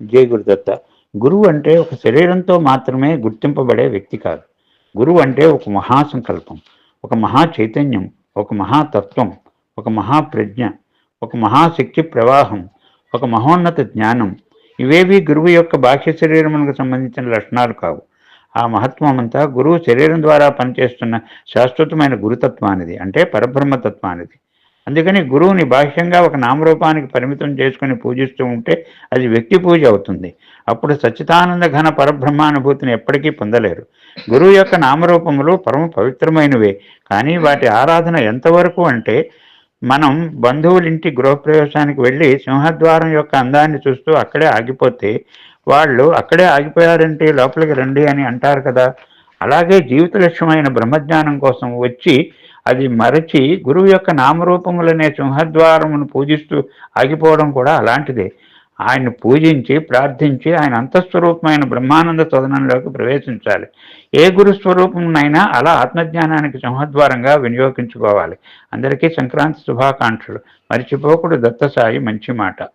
జై గురుదత్త. గురువు అంటే ఒక శరీరంతో మాత్రమే గుర్తింపబడే వ్యక్తి కాదు. గురువు అంటే ఒక మహాసంకల్పం ఒక మహా చైతన్యం ఒక మహాతత్వం ఒక మహాప్రజ్ఞ ఒక మహాశక్తి ప్రవాహం ఒక మహోన్నత జ్ఞానం. ఇవేవి గురువు యొక్క బాహ్య శరీరములకు సంబంధించిన లక్షణాలు కావు. ఆ మహత్వం అంతా గురువు శరీరం ద్వారా పనిచేస్తున్న శాశ్వతమైన గురుతత్వానిది అంటే పరబ్రహ్మతత్వానిది. అందుకని గురువుని బాహ్యంగా ఒక నామరూపానికి పరిమితం చేసుకుని పూజిస్తూ ఉంటే అది వ్యక్తి పూజ అవుతుంది. అప్పుడు సచ్చితానంద ఘన పరబ్రహ్మానుభూతిని ఎప్పటికీ పొందలేరు. గురువు యొక్క నామరూపములు పరమ పవిత్రమైనవే. కానీ వాటి ఆరాధన ఎంతవరకు అంటే మనం బంధువులింటి గృహప్రవేశానికి వెళ్ళి సింహద్వారం యొక్క అందాన్ని చూస్తూ అక్కడే ఆగిపోతే వాళ్ళు అక్కడే ఆగిపోయారంటే లోపలికి రండి అని అంటారు కదా. అలాగే జీవిత లక్ష్యమైన బ్రహ్మజ్ఞానం కోసం వచ్చి అది మరచి గురువు యొక్క నామరూపములనే సింహద్వారమును పూజిస్తూ ఆగిపోవడం కూడా అలాంటిదే. ఆయన్ని పూజించి ప్రార్థించి ఆయన అంతఃస్వరూపమైన బ్రహ్మానంద సదనంలోకి ప్రవేశించాలి. ఏ గురు స్వరూపంనైనా అలా ఆత్మజ్ఞానానికి సింహద్వారంగా వినియోగించుకోవాలి. అందరికీ సంక్రాంతి శుభాకాంక్షలు. మర్చిపోకుడు దత్తసాయి మంచి మాట.